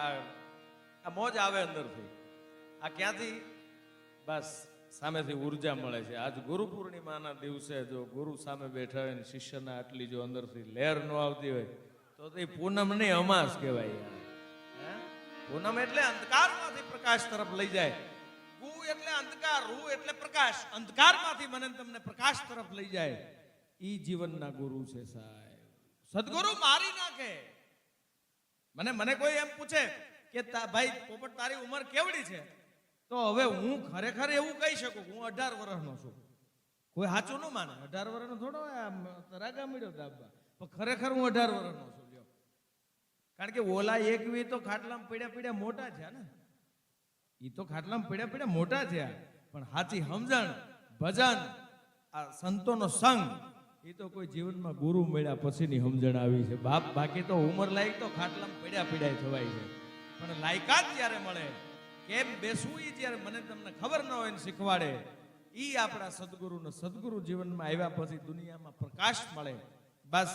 આ મોજ આવે અંદરથી. આ ક્યાંથી? બસ, સામેથી ઊર્જા મળે છે. આજ ગુરુ પૂર્ણિમાના દિવસે જો ગુરુ સામે બેઠા હોય ને શિષ્યના આટલી જો અંદરથી લહેર ન આવતી હોય, તો તે પૂનમની અમાસ કહેવાય? પૂનમ એટલે અંધકારમાંથી પ્રકાશ તરફ લઈ જાય. ગુ એટલે અંધકાર, રૂ એટલે પ્રકાશ. અંધકારમાંથી મને તમને પ્રકાશ તરફ લઈ જાય. ઈ જીવનના ગુરુ છે સાહેબ. સદગુરુ મારી નાખે. મને મને કોઈ એમ પૂછે કે ભાઈ, પોપટ તારી ઉંમર કેવડી છે? તો હવે હું ખરેખર એવું કહી શકું હું અઢાર વર્ષનો છું. કોઈ સાચું ન માને. અઢાર વર્ષનો થોડો રાગા મળ્યો દાબા પણ ખરેખર હું અઢાર વર્ષનો છું, લ્યો. કારણ કે ઓલા એકવી તો ખાટલામાં પીડ્યા પીડ્યા મોટા છે ને. એ તો ખાટલામાં પીડ્યા પીડ્યા મોટા થયા. પણ સાચી સમજણ, ભજન, આ સંતોનો સંગ એ તો કોઈ જીવનમાં ગુરુ મળ્યા પછીની સમજણ આવી છે. બાપ બાકી તો ઉંમર લાયક તો ખાટલામાં પડ્યા પડ્યા થવાય છે. પણ લાયકાત જ્યારે મળે, કેમ બેસવું એ જ્યારે મને તમને ખબર ન હોય ને શીખવાડે એ આપણા સદગુરુને સદગુરુ જીવનમાં આવ્યા પછી દુનિયામાં પ્રકાશ મળે. બસ,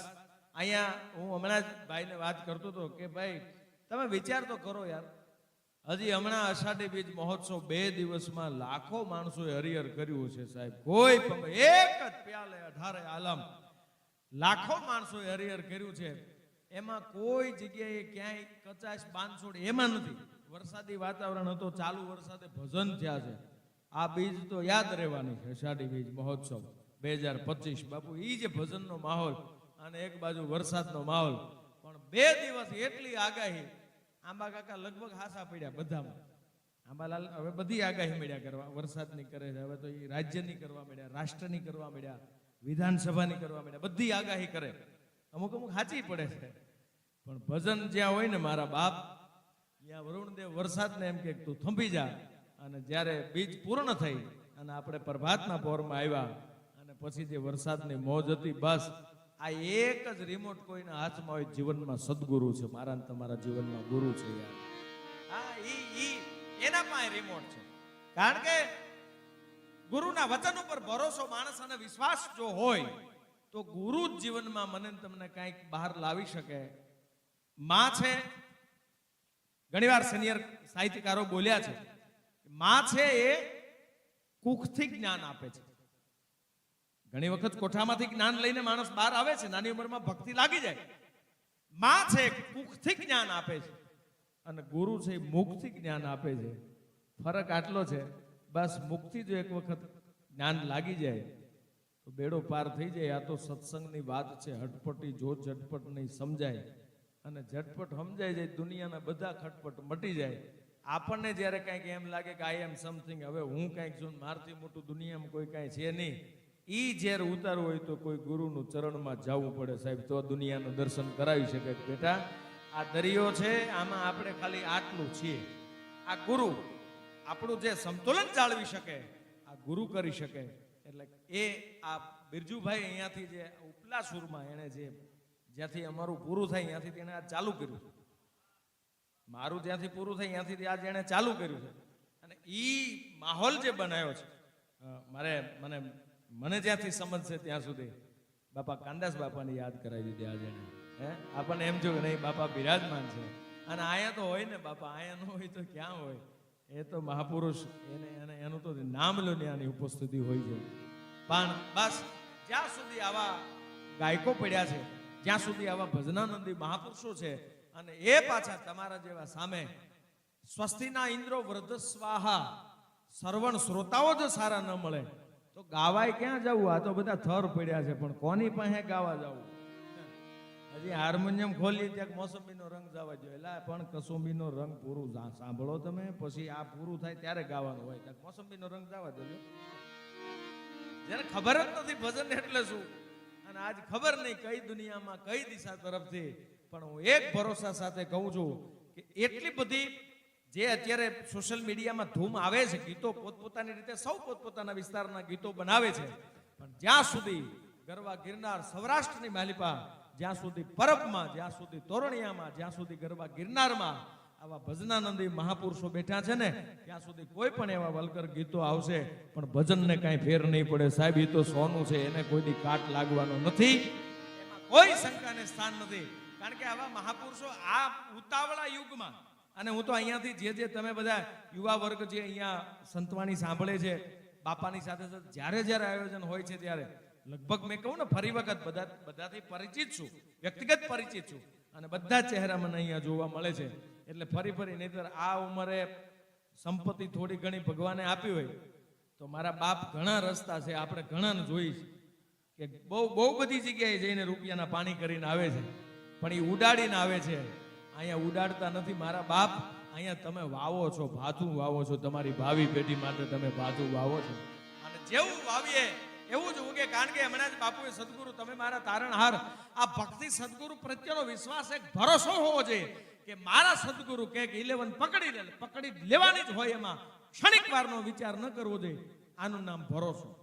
અહીંયા હું હમણાં જ ભાઈને વાત કરતો હતો કે ભાઈ, તમે વિચાર તો કરો યાર. હજી હમણાં અષાઢી બીજ મહોત્સવ બે દિવસમાં લાખો માણસોએ હરિહર કર્યું છે સાહેબ. કોઈ પણ એક જ પ્યાલે અઢારે આલમ. લાખો માણસોએ હરિહર કર્યું છે. એમાં કોઈ જગ્યાએ ક્યાંય કચાશ, બાંધછોડ એમાં નથી. વરસાદી વાતાવરણ હતો, ચાલુ વરસાદે ભજન થયા છે. આ બીજ તો યાદ રહેવાની છે, અષાઢી બીજ મહોત્સવ. બે હજાર પચીસ, બાપુ એ જે ભજનનો માહોલ અને એક બાજુ વરસાદનો માહોલ. પણ બે દિવસ એટલી આગાહી આંબા કાકા લગભગ હાસા પડ્યા બધામાં. આંબાલાલ હવે બધી આગાહી મળ્યા કરવા. વરસાદની કરે છે. હવે તો એ રાજ્યની કરવા મળ્યા રાષ્ટ્રની કરવા મળ્યા વિધાનસભાની કરવા મળ્યા. બધી આગાહી કરે. અમુક અમુક સાચી પડે છે. પણ ભજન જ્યાં હોય ને મારા બાપ, ત્યાં વરુણદેવ વરસાદને એમ કે તું થંભી જા. અને જ્યારે બીજ પૂર્ણ થઈ અને આપણે પ્રભાતના પોરમાં આવ્યા અને પછી જે વરસાદની મોજ હતી, બસ આ એક જ રિમોટ કોઈના હાથમાં હોય જીવનમાં સદગુરુ છે. મારા તમારા જીવનમાં ગુરુ છે યાર. હા, ઈ ઈ, એના પાસે રિમોટ છે. કારણ કે ગુરુના વચન ઉપર ભરોસો માણસ અને વિશ્વાસ જો હોય, તો ગુરુ જ જીવનમાં મને તમને કાંઈક બહાર લાવી શકે. માં છે. ઘણીવાર સિનિયર સાહિત્યકારો બોલ્યા છે માં છે એ કુખથી જ્ઞાન આપે છે. ઘણી વખત કોઠામાંથી જ્ઞાન લઈને માણસ બહાર આવે છે, નાની ઉંમરમાં ભક્તિ લાગી જાય. માં છે, કુખથી જ્ઞાન આપે છે. અને ગુરુ છે, મુખથી જ્ઞાન આપે છે. ફરક આટલો છે, બસ મુખથી જો એક વખત જ્ઞાન લાગી જાય, તો બેડો પાર થઈ જાય. આ તો સત્સંગની વાત છે, હટપટી, જો ઝટપટ નહીં સમજાય. અને ઝટપટ સમજાય જાય, દુનિયાના બધા ખટપટ મટી જાય. આપણને જ્યારે કાંઈક એમ લાગે કે આઈ એમ સમથિંગ હવે હું કાંઈક છું મારથી મોટું દુનિયામાં કોઈ કાંઈ છે નહીં. ઈ ઝેર ઉતારવું હોય તો કોઈ ગુરુનું ચરણમાં જવું પડે સાહેબ, તો દુનિયાનું દર્શન કરાવી શકે બેટા, આ દરિયો છે, આમાં આપણે ખાલી આટલું છીએ. આ ગુરુ આપણું જે સંતુલન જાળવી શકે, આ ગુરુ કરી શકે. એટલે એ આ બિરજુભાઈ અહીંયાથી જે ઉપલા સુરમાં એણે જે જ્યાંથી અમારું પૂરું થાય ત્યાંથી તેણે આ ચાલુ કર્યું છે. મારું જ્યાંથી પૂરું થાય ત્યાંથી આ જેણે ચાલુ કર્યું છે. અને એ માહોલ જે બનાવ્યો છે મારે, મને મને જ્યાંથી સમજ છે ત્યાં સુધી. બાપા કાંદાસ બાપાને યાદ કરાવી દીધી આજે હે? આપણને એમ જો નહીં, બાપા બિરાજમાન છે. અને અહીંયા તો હોય ને બાપા અહીંયા ન હોય તો ક્યાં હોય? એ તો મહાપુરુષ, એને એને, એનું તો નામ લો ને આની ઉપસ્થિતિ હોય છે. પણ બસ, જ્યાં સુધી આવા ગાયકો પડ્યા છે, જ્યાં સુધી આવા ભજનાનંદી મહાપુરુષો છે, અને એ પાછા તમારા જેવા સામે, સ્વસ્તિના ઇન્દ્રો વૃદ્ધ સ્વાહા શ્રવણ શ્રોતાઓ જ સારા ન મળે. તો ગાવાય ક્યાં જવું? આ તો બધા થર પડ્યા છે, પણ કોની પાસે ગાવા જવું? હજી હાર્મોનિયમ ખોલી ત્યાં મોસંબીનો રંગ જવા જોઈએ. એટલે પણ કસુંબીનો રંગ પૂરું સાંભળો તમે, પછી આ પૂરું થાય ત્યારે ગાવાનું હોય. ત્યાં મોસંબીનો રંગ જવા દેજો જેને ખબર જ નથી ભજન એટલે શું? અને આજ ખબર નહીં કઈ દુનિયામાં, કઈ દિશા તરફથી, પણ હું એક ભરોસા સાથે કહું છું કે એટલી બધી જે અત્યારે સોશિયલ મીડિયામાં ધૂમ આવે છે, ગીતો પોતપોતાની રીતે, સૌ પોતપોતાના વિસ્તારના ગીતો બનાવે છે. પણ જ્યાં સુધી ગરવા ગિરનાર સૌરાષ્ટ્રની માલિપા, જ્યાં સુધી પરબમાં, જ્યાં સુધી તોરણિયામાં, જ્યાં સુધી ગરબા ગિરનારમાં આવા ભજનાનંદી મહાપુરુષો બેઠા છે ને, ત્યાં સુધી કોઈ પણ એવા વલકર ગીતો આવશે, પણ ભજનને કાંઈ ફેર નહીં પડે. સાહેબ એ તો સોનું છે, એને કોઈની કાટ લાગવાનો નથી. એમાં કોઈ શંકાને સ્થાન નથી. કારણ કે આવા મહાપુરુષો આ ઉતાવળા યુગમાં અને હું તો અહીંયાથી જે જે તમે બધા યુવા વર્ગ જે અહીંયા સંતવાણી સાંભળે છે, બાપાની સાથે સાથે જ્યારે જ્યારે આયોજન હોય છે ત્યારે લગભગ મેં કહું ને ફરી વખત બધા બધાથી પરિચિત છું, વ્યક્તિગત પરિચિત છું. અને બધા ચહેરા મને અહીંયા જોવા મળે છે. એટલે ફરી ફરી નહીતર આ ઉંમરે સંપત્તિ થોડી ઘણી ભગવાને આપી હોય તો મારા બાપ ઘણા રસ્તા છે, આપણે ઘણાને જોઈ છે કે બહુ બહુ બધી જગ્યાએ જઈને રૂપિયાના પાણી કરીને આવે છે. પણ એ ઉડાડીને આવે છે. અહીંયા ઉડાડતા નથી મારા બાપ. અહીંયા તમે વાવો છો, ભાથું વાવો છો, તમારી ભાવિ પેઢી માટે તમે ભાથું વાવો છો. અને જેવું વાવીએ, એવું જ ઉગે, કારણ કે હમણાં જ બાપુએ સદગુરુ, તમે મારા તારણહાર. આ ભક્તિ સદગુરુ પ્રત્યેનો વિશ્વાસ એક ભરોસો હોવો જોઈએ કે મારા સદગુરુ કે ઇલેવન પકડી લે, પકડી લેવાની જ હોય એમાં. ક્ષણિક વારનો વિચાર ન કરવો જોઈએ. આનું નામ ભરોસો.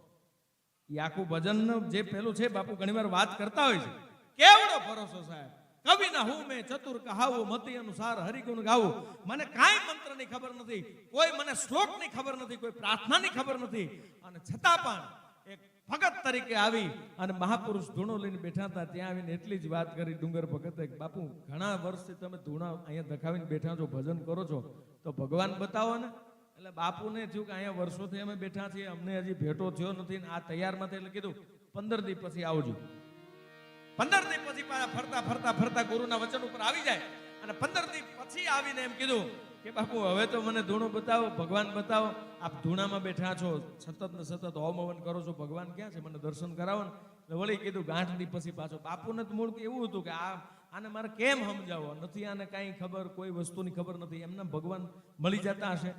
એ આખું ભજન જે પેલું છે, બાપુ ઘણીવાર વાત કરતા હોય છે. કેવડો ભરોસો સાહેબ? કવિ ના હું મેં ચતુર કહાવું મતિ અનુસાર હરિગુણ ગાવું. મને કાંઈ મંત્રની ખબર નથી, કોઈ મને શ્લોકની ખબર નથી, કોઈ પ્રાર્થનાની ખબર નથી. અને છતાં પણ એક ભગત તરીકે આવી અને મહાપુરુષ ધૂણો લઈને બેઠા હતા, ત્યાં આવીને એટલી જ વાત કરી ડુંગર ભગતે બાપુ, ઘણા વર્ષથી તમે ધૂણા અહીંયા દખાવીને બેઠા છો, ભજન કરો છો. તો ભગવાન બતાવો ને. એટલે બાપુને થયું કે અહીંયા વર્ષોથી અમે બેઠા છીએ, અમને હજી ભેટો થયો નથી આ તૈયારમાં એટલે કીધું, પંદર દી પછી આવજો. પંદર દી પછી પાછા ફરતા ફરતા ફરતા ગુરુના વચન ઉપર આવી જાય. અને પંદર દી પછી આવીને એમ કીધું કે, બાપુ, હવે તો મને ધૂણો બતાવો, ભગવાન બતાવો. આપ ધૂણામાં બેઠા છો, સતત ને સતત હોમ હવન કરો છો. ભગવાન ક્યાં છે? મને દર્શન કરાવો ને. વળી કીધું ગાંઠ દી પછી પાછો બાપુને તો મૂળ એવું હતું કે આ આને મારે કેમ સમજાવો નથી આને કાંઈ ખબર, કોઈ વસ્તુની ખબર નથી. એમને ભગવાન મળી જતા હશે.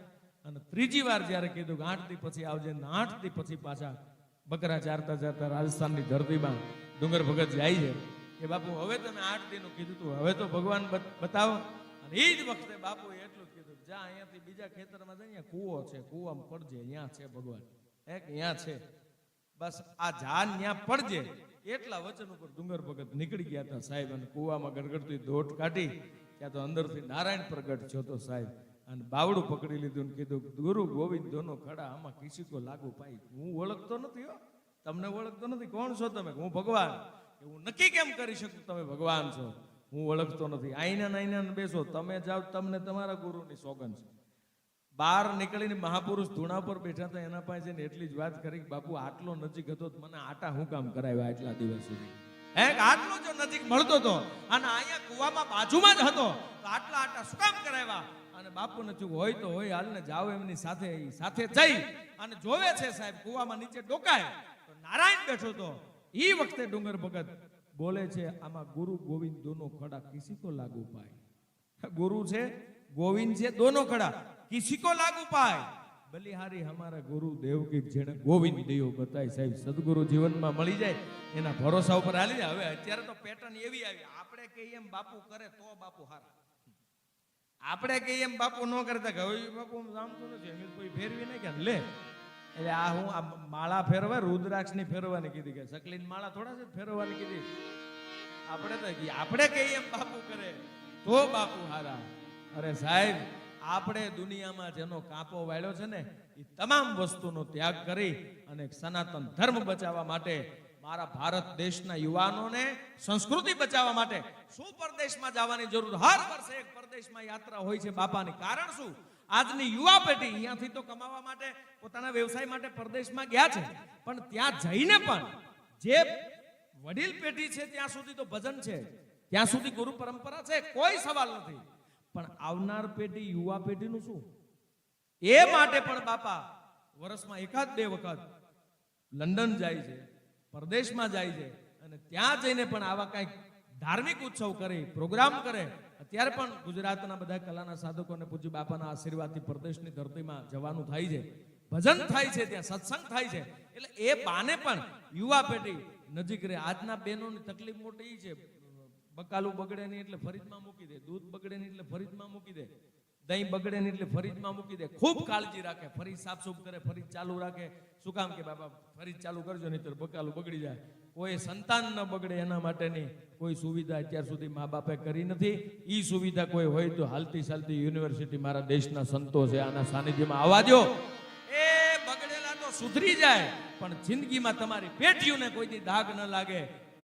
અને ત્રીજી વાર જ્યારે કીધું કે આઠ દી પછી આવજે ને આઠ દી પછી પાછા બકરા ચારતા ચારતા રાજસ્થાનની ધરતીમાં ડુંગર ભગત જાય છે. કે બાપુ, હવે તમે આઠ દીનું કીધું તું, હવે તો ભગવાન બતાવો. અને એ જ વખતે બાપુએ એટલું કીધું જા, અહીંયાથી બીજા ખેતરમાં જાય અહીંયા છે, કૂવામાં પડજે, અહીંયા છે ભગવાન. એક અહીંયા છે? બસ આ જાન ત્યાં પડજે. એટલા વચન ઉપર ડુંગર ભગત નીકળી ગયા હતા સાહેબ અને કૂવામાં ગડગડતી દોટ કાઢી. ત્યાં તો અંદરથી નારાયણ પ્રગટ થયો તો સાહેબ. અને બાવડું પકડી લીધું કીધું, ગુરુ ગોવિંદ ધોનો ખડા, આમાં કિસીકો લાગુ પાઈ. હું ઓળખતો નથી હો. તમને ઓળખતો નથી, કોણ છો તમે? હું ભગવાન. હું નક્કી કેમ કરી શકું? તમે ભગવાન છો. હું ઓળખતો નથી. આઈના નાઈના બેસો. તમે જાઓ, તમને તમારા ગુરુની સોગન છે. બહાર નીકળીને મહાપુરુષ ધૂણા પર બેઠા હતા, એના પાસે ને એટલી જ વાત કરી બાપુ, આટલો નજીક હતો મને આટા હું કામ કરાવ્યા આટલા દિવસ સુધી? હે આટલો જો નજીક મળતો હતો અને અહીંયા કુવામાં બાજુમાં જ હતો, તો આટલા આટા શું કામ કરાવ્યા? અને બાપુને નજીક હોય તો હોય, હાલને જાઓ એમની સાથે સાથે જઈ અને જોવે છે સાહેબ, કુવામાં નીચે ડોકાય. નારાયણ બેઠો તો એ વખતે ડુંગર ભગત બોલે છે, આમાં ગુરુ ગોવિંદ દોનો ખડા કિસી કો લાગુ પાય. ગુરુ છે, ગોવિંદ છે, દોનો ખડા કિસી કો લાગુ પાય. બલિહારી હમારા ગુરુ દેવ કી જેણે ગોવિંદ દેવ બતાય, સાહેબ, સદગુરુ જીવનમાં મળી જાય, એના ભરોસા ઉપર હાલી જાય. હવે અત્યારે તો પેટર્ન એવી આવી, આપણે કહીએ એમ બાપુ કરે તો બાપુ હારા. આપણે કહીએ એમ બાપુ ન કરતા હવે બાપુ હું જાણતો નથી કોઈ ફેરવી કે લે. એટલે આ હું આ માળા ફેરવે રુદ્રાક્ષની ફેરવાની કીધી કે સકલીન માળા થોડા છે ફેરવાની કીધી. આપણે તો આપણે કહીએ એમ બાપુ કરે, તો બાપુ હારા. અરે સાહેબ, આપણે દુનિયામાં જેનો કાપો વાળ્યો છે ને એ તમામ વસ્તુનો ત્યાગ કરી અને સનાતન ધર્મ બચાવવા માટે મારા ભારત દેશના યુવાનોને સંસ્કૃતિ બચાવવા માટે શું પરદેશમાં જવાની જરૂર. હર વર્ષે એક પરદેશમાં યાત્રા હોય છે બાપાની. કારણ શું? આજની યુવા પેઢી અહીંયાથી તો કમાવા માટે, પોતાના વ્યવસાય માટે પરદેશમાં ગયા છે. પણ ત્યાં જઈને પણ જે વડીલ પેઢી છે ત્યાં સુધી તો ભજન છે. ત્યાં સુધી ગુરુ પરંપરા છે, કોઈ સવાલ નથી. પણ આવનાર પેઢી, યુવા પેઢીનું શું? એ માટે પણ બાપા વર્ષમાં એકાદ બે વખત લંડન જાય છે, પરદેશમાં જાય છે અને ત્યાં જઈને પણ આવા કંઈક ધાર્મિક ઉત્સવ કરે, પ્રોગ્રામ કરે અત્યારે પણ ગુજરાતના બધા કલાના સાધકોને પૂજ્ય બાપાના આશીર્વાદથી પરદેશની ધરતીમાં જવાનું થાય છે. ભજન થાય છે ત્યાં, સત્સંગ થાય છે. એટલે એ બાને પણ યુવા પેઢી નજીક રહે. આજના બહેનોની તકલીફ મોટી છે. બકાલું બગડે નહીં એટલે ફરીજમાં મૂકી દે. દૂધ બગડે નહીં એટલે ફરીજમાં મૂકી દે. દહીં બગડે નહીં એટલે ફરીજમાં મૂકી દે. ખૂબ કાળજી રાખે. ફરીજ સાફસૂફ કરે, ફરીજ ચાલુ રાખે. શું કામ કે બાબા, ફરીજ ચાલુ કરજો નહીં તો બકાલું બગડી જાય. કોઈ સંતાન ન બગડે એના માટેની કોઈ સુવિધા અત્યાર સુધી મા બાપે કરી નથી. એ સુવિધા કોઈ હોય તો હાલતી ચાલતી યુનિવર્સિટી મારા દેશના સંતો છે, આના સાનિધ્યમાં આવવા દો એ બગડેલા તો સુધરી જાય, પણ જિંદગીમાં તમારી પેટીઓને કોઈથી દાગ ન લાગે.